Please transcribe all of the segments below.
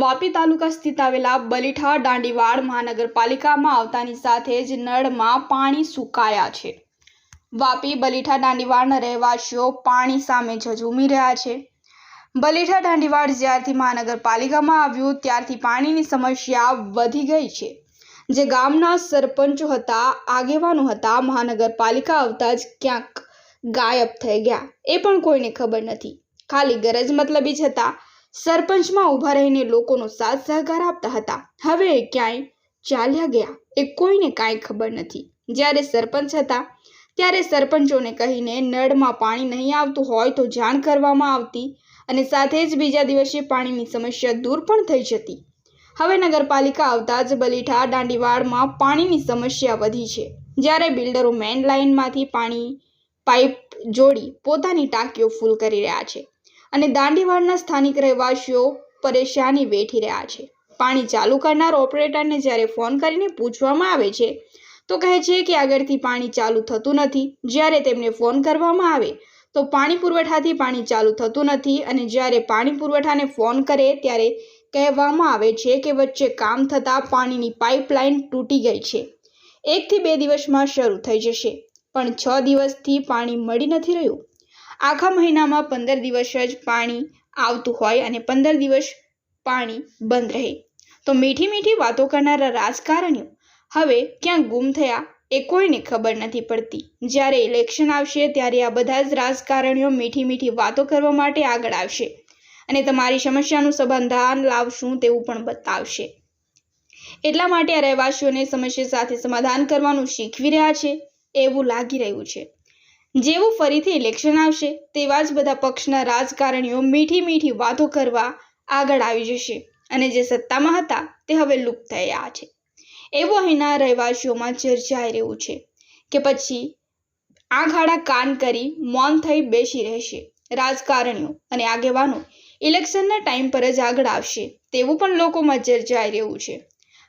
વાપી તાલુકા સ્થિત આવેલા બલીઠા દાંડીવાડ મહાનગરપાલિકામાં આવતાની સાથે જ નળમાં પાણી સુકાયા છે. વાપી બલીઠા દાંડીવાડના રહેવાસીઓ પાણી સામે ઝઝૂમી રહ્યા છે. બલીઠા દાંડીવાડ જ્યારથી મહાનગરપાલિકામાં આવ્યું, ત્યારથી પાણીની સમસ્યા વધી ગઈ છે. જે ગામના સરપંચો હતા, આગેવાનો હતા, મહાનગરપાલિકા આવતા જ ક્યાંક ગાયબ થઈ ગયા. એ પણ કોઈને ખબર નથી. ખાલી ગરજ મતલબી જ હતા. સરપંચમાં ઊભા રહીને લોકોનો સાથ સહકાર આપતા હતા. હવે ક્યાંય ચાલ્યા ગયા? એ કોઈને કાંઈ ખબર નથી. જ્યારે સરપંચ હતા, ત્યારે સરપંચોને કહીને નળમાં પાણી નહીં આવતું હોય તો જાણ કરવામાં આવતી અને સાથે જ બીજા દિવસે પાણીની સમસ્યા દૂર પણ થઈ જતી. હવે નગરપાલિકા આવતા જ બલીઠા દાંડીવાડમાં પાણીની સમસ્યા વધી છે. જ્યારે બિલ્ડરો મેઇન લાઇનમાંથી પાણી પાઇપ જોડી પોતાની ટાંકીઓ ફૂલ કરી રહ્યા છે. અને દાંડીવાડના સ્થાનિક રહેવાસીઓ પરેશાની વેઠી રહ્યા છે. પાણી ચાલુ કરનાર ઓપરેટરને જ્યારે ફોન કરીને પૂછવામાં આવે છે, તો કહે છે કે આગળથી પાણી ચાલુ થતું નથી. જ્યારે તેમને ફોન કરવામાં આવે, તો પાણી પુરવઠાથી પાણી ચાલુ થતું નથી અને જ્યારે પાણી પુરવઠાને ફોન કરે ત્યારે કહેવામાં આવે છે કે વચ્ચે કામ થતાં પાણીની પાઇપલાઇન તૂટી ગઈ છે. એકથી બે દિવસમાં શરૂ થઈ જશે. પણ છ દિવસથી પાણી મળી નથી રહ્યું. આખા મહિનામાં પંદર દિવસ જ પાણી આવતું હોય અને પંદર દિવસ પાણી બંધ રહે. તો મીઠી મીઠી વાતો કરનારા રાજકારણીઓ હવે ક્યાં ગુમ થયા એ કોઈને ખબર નથી પડતી. જ્યારે ઇલેક્શન આવશે ત્યારે આ બધા જ રાજકારણીઓ મીઠી મીઠી વાતો કરવા માટે આગળ આવશે અને તમારી સમસ્યાનું સમાધાન લાવશું તેવું પણ બતાવશે. એટલા માટે આ રહેવાસીઓને સમસ્યા સાથે સમાધાન કરવાનું શીખવી રહ્યા છે એવું લાગી રહ્યું છે. જેવું ફરીથી ઇલેક્શન આવશે, તેવા જ બધા પક્ષના રાજકારણીઓ મીઠી મીઠી વાતો કરવા આગળ આવી જશે. અને જે સત્તામાં હતા, તે હવે લુપ્ત થયા છે. એવું અહીંના રહેવાસીઓમાં ચર્ચાઈ રહ્યું છે કે પછી આંખ આડા કાન કરી મૌન થઈ બેસી રહેશે રાજકારણીઓ અને આગેવાનો ઇલેક્શનના ટાઈમ પર જ આગળ આવશે તેવું પણ લોકોમાં ચર્ચાઈ રહ્યું છે.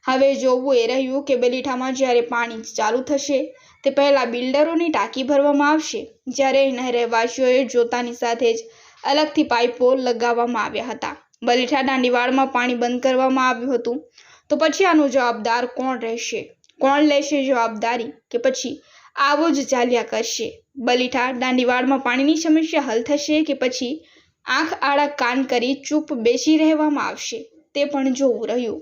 હવે જોવું એ રહ્યું કે બેલીઠામાં જ્યારે પાણી ચાલુ થશે તે પહેલાં બિલ્ડરોની ટાંકી ભરવામાં આવશે, જ્યારે અહીંના રહેવાસીઓએ જોતાની સાથે જ અલગથી પાઇપો લગાવવામાં આવ્યા હતા. બલીઠા દાંડીવાડમાં પાણી બંધ કરવામાં આવ્યું હતું. તો પછી આનો જવાબદાર કોણ રહેશે? કોણ લેશે જવાબદારી કે પછી આવો જ ચાલ્યા કરશે? બલીઠા દાંડીવાડમાં પાણીની સમસ્યા હલ થશે કે પછી આંખ આડા કાન કરી ચૂપ બેસી રહેવામાં આવશે? તે પણ જોવું રહ્યું.